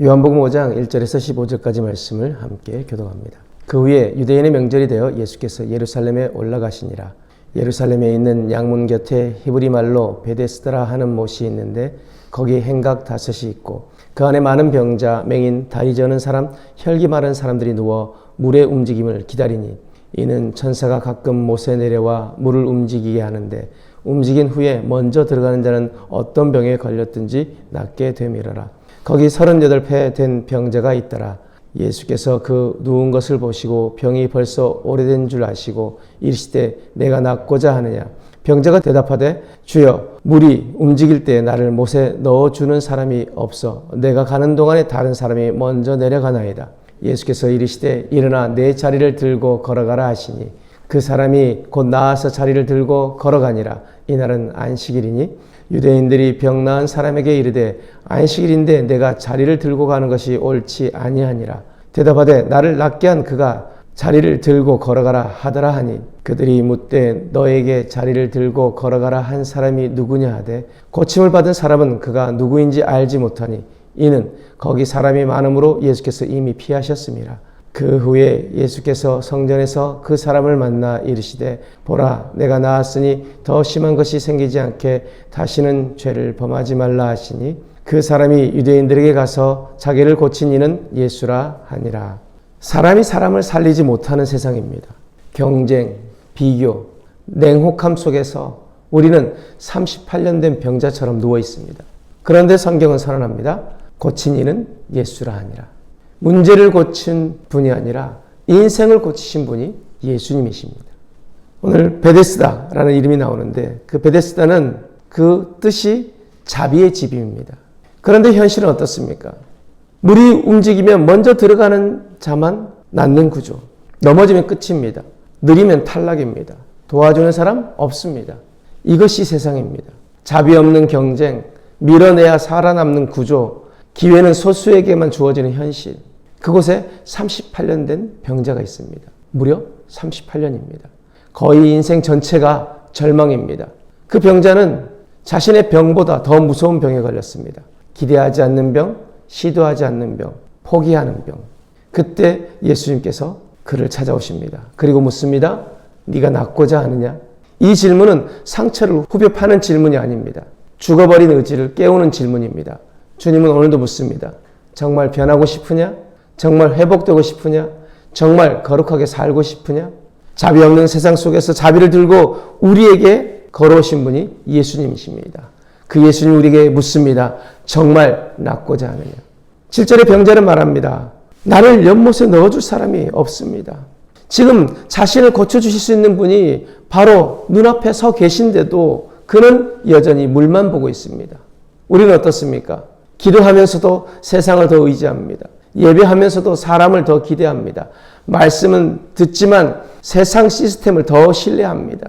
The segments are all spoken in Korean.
요한복음 5장 1절에서 15절까지 말씀을 함께 교독합니다. 그 후에 유대인의 명절이 되어 예수께서 예루살렘에 올라가시니라. 예루살렘에 있는 양문 곁에 히브리 말로 베데스드라 하는 못이 있는데 거기 행각 다섯이 있고 그 안에 많은 병자, 맹인, 다리 저는 사람, 혈기 마른 사람들이 누워 물의 움직임을 기다리니 이는 천사가 가끔 못에 내려와 물을 움직이게 하는데 움직인 후에 먼저 들어가는 자는 어떤 병에 걸렸든지 낫게 되밀어라. 거기 서른여덟 배된 병자가 있더라. 예수께서 그 누운 것을 보시고 병이 벌써 오래된 줄 아시고 이르시되 내가 낫고자 하느냐? 병자가 대답하되 주여 물이 움직일 때 나를 못에 넣어 주는 사람이 없어 내가 가는 동안에 다른 사람이 먼저 내려가나이다. 예수께서 이르시되 일어나 내 자리를 들고 걸어가라 하시니 그 사람이 곧 나아서 자리를 들고 걸어가니라. 이날은 안식일이니 유대인들이 병 나은 사람에게 이르되 안식일인데 내가 자리를 들고 가는 것이 옳지 아니하니라 대답하되 나를 낫게 한 그가 자리를 들고 걸어가라 하더라 하니 그들이 묻되 너에게 자리를 들고 걸어가라 한 사람이 누구냐 하되 고침을 받은 사람은 그가 누구인지 알지 못하니 이는 거기 사람이 많음으로 예수께서 이미 피하셨습니다. 그 후에 예수께서 성전에서 그 사람을 만나 이르시되 보라 내가 나았으니 더 심한 것이 생기지 않게 다시는 죄를 범하지 말라 하시니 그 사람이 유대인들에게 가서 자기를 고친 이는 예수라 하니라. 사람이 사람을 살리지 못하는 세상입니다. 경쟁, 비교, 냉혹함 속에서 우리는 38년 된 병자처럼 누워 있습니다. 그런데 성경은 선언합니다. 고친 이는 예수라 하니라. 문제를 고친 분이 아니라 인생을 고치신 분이 예수님이십니다. 오늘 베데스다라는 이름이 나오는데 그 베데스다는 그 뜻이 자비의 집입니다. 그런데 현실은 어떻습니까? 물이 움직이면 먼저 들어가는 자만 낫는 구조. 넘어지면 끝입니다. 느리면 탈락입니다. 도와주는 사람 없습니다. 이것이 세상입니다. 자비 없는 경쟁, 밀어내야 살아남는 구조, 기회는 소수에게만 주어지는 현실. 그곳에 38년 된 병자가 있습니다. 무려 38년입니다. 거의 인생 전체가 절망입니다. 그 병자는 자신의 병보다 더 무서운 병에 걸렸습니다. 기대하지 않는 병, 시도하지 않는 병, 포기하는 병. 그때 예수님께서 그를 찾아오십니다. 그리고 묻습니다. 네가 낫고자 하느냐? 이 질문은 상처를 후벼 파는 질문이 아닙니다. 죽어버린 의지를 깨우는 질문입니다. 주님은 오늘도 묻습니다. 정말 변하고 싶으냐? 정말 회복되고 싶으냐? 정말 거룩하게 살고 싶으냐? 자비 없는 세상 속에서 자비를 들고 우리에게 걸어오신 분이 예수님이십니다. 그 예수님 우리에게 묻습니다. 정말 낫고자 하느냐? 7절의 병자는 말합니다. 나를 연못에 넣어줄 사람이 없습니다. 지금 자신을 고쳐주실 수 있는 분이 바로 눈앞에 서 계신데도 그는 여전히 물만 보고 있습니다. 우리는 어떻습니까? 기도하면서도 세상을 더 의지합니다. 예배하면서도 사람을 더 기대합니다. 말씀은 듣지만 세상 시스템을 더 신뢰합니다.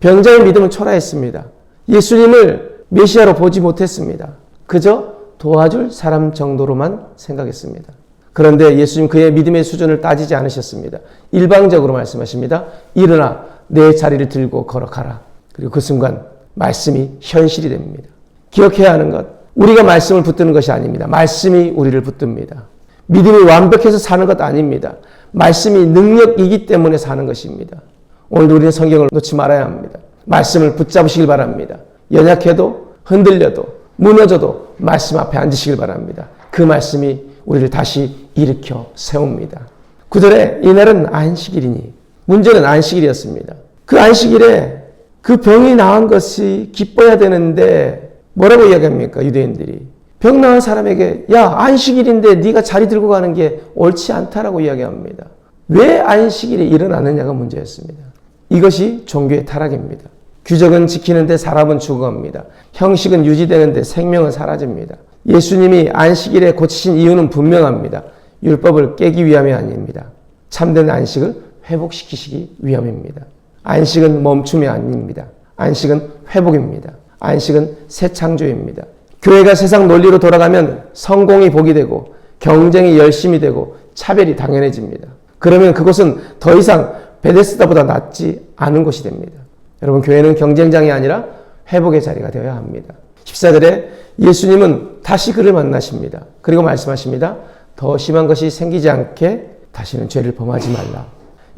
병자의 믿음은 초라했습니다. 예수님을 메시아로 보지 못했습니다. 그저 도와줄 사람 정도로만 생각했습니다. 그런데 예수님 그의 믿음의 수준을 따지지 않으셨습니다. 일방적으로 말씀하십니다. 일어나 내 자리를 들고 걸어가라. 그리고 그 순간 말씀이 현실이 됩니다. 기억해야 하는 것. 우리가 말씀을 붙드는 것이 아닙니다. 말씀이 우리를 붙듭니다. 믿음이 완벽해서 사는 것 아닙니다. 말씀이 능력이기 때문에 사는 것입니다. 오늘도 우리는 성경을 놓지 말아야 합니다. 말씀을 붙잡으시길 바랍니다. 연약해도 흔들려도 무너져도 말씀 앞에 앉으시길 바랍니다. 그 말씀이 우리를 다시 일으켜 세웁니다. 구절에 이날은 안식일이니 문제는 안식일이었습니다. 그 안식일에 그 병이 나은 것이 기뻐야 되는데 뭐라고 이야기합니까 유대인들이 병 나은 사람에게 야 안식일인데 네가 자리 들고 가는 게 옳지 않다라고 이야기합니다. 왜 안식일에 일어나느냐가 문제였습니다. 이것이 종교의 타락입니다. 규정은 지키는데 사람은 죽어갑니다. 형식은 유지되는데 생명은 사라집니다. 예수님이 안식일에 고치신 이유는 분명합니다. 율법을 깨기 위함이 아닙니다. 참된 안식을 회복시키시기 위함입니다. 안식은 멈춤이 아닙니다. 안식은 회복입니다. 안식은 새 창조입니다. 교회가 세상 논리로 돌아가면 성공이 복이 되고 경쟁이 열심히 되고 차별이 당연해집니다. 그러면 그것은 더 이상 베데스다보다 낫지 않은 곳이 됩니다. 여러분 교회는 경쟁장이 아니라 회복의 자리가 되어야 합니다. 14절에 예수님은 다시 그를 만나십니다. 그리고 말씀하십니다. 더 심한 것이 생기지 않게 다시는 죄를 범하지 말라.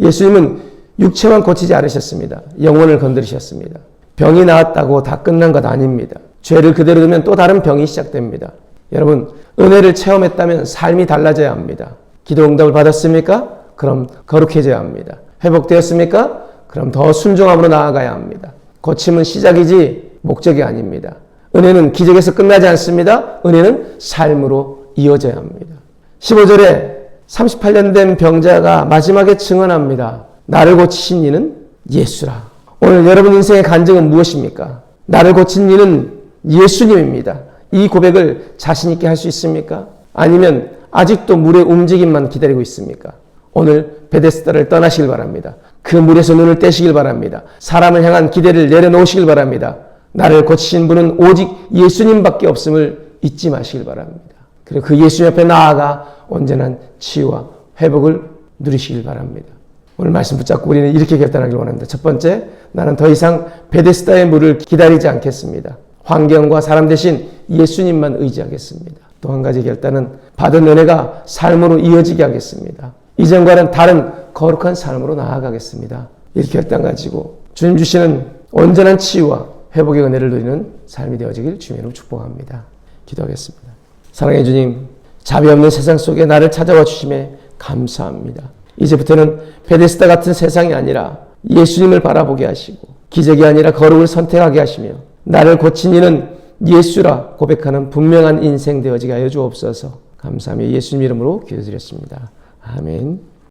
예수님은 육체만 고치지 않으셨습니다. 영혼을 건드리셨습니다. 병이 나았다고 다 끝난 것 아닙니다. 죄를 그대로 두면 또 다른 병이 시작됩니다. 여러분, 은혜를 체험했다면 삶이 달라져야 합니다. 기도 응답을 받았습니까? 그럼 거룩해져야 합니다. 회복되었습니까? 그럼 더 순종함으로 나아가야 합니다. 고침은 시작이지 목적이 아닙니다. 은혜는 기적에서 끝나지 않습니다. 은혜는 삶으로 이어져야 합니다. 15절에 38년 된 병자가 마지막에 증언합니다. 나를 고치신 이는 예수라. 오늘 여러분 인생의 간증은 무엇입니까? 나를 고친 이는 예수님입니다. 이 고백을 자신있게 할 수 있습니까? 아니면 아직도 물의 움직임만 기다리고 있습니까? 오늘 베데스다를 떠나시길 바랍니다. 그 물에서 눈을 떼시길 바랍니다. 사람을 향한 기대를 내려놓으시길 바랍니다. 나를 고치신 분은 오직 예수님밖에 없음을 잊지 마시길 바랍니다. 그리고 그 예수님 앞에 나아가 온전한 치유와 회복을 누리시길 바랍니다. 오늘 말씀 붙잡고 우리는 이렇게 결단하길 원합니다. 첫 번째, 나는 더 이상 베데스다의 물을 기다리지 않겠습니다. 환경과 사람 대신 예수님만 의지하겠습니다. 또 한 가지 결단은 받은 은혜가 삶으로 이어지게 하겠습니다. 이전과는 다른 거룩한 삶으로 나아가겠습니다. 이 결단 가지고 주님 주시는 온전한 치유와 회복의 은혜를 누리는 삶이 되어지길 주님으로 축복합니다. 기도하겠습니다. 사랑해 주님, 자비 없는 세상 속에 나를 찾아와 주심에 감사합니다. 이제부터는 베데스다 같은 세상이 아니라 예수님을 바라보게 하시고 기적이 아니라 거룩을 선택하게 하시며 나를 고친 이는 예수라 고백하는 분명한 인생 되어지게 하여 주옵소서. 감사하며 예수님 이름으로 기도드렸습니다. 아멘.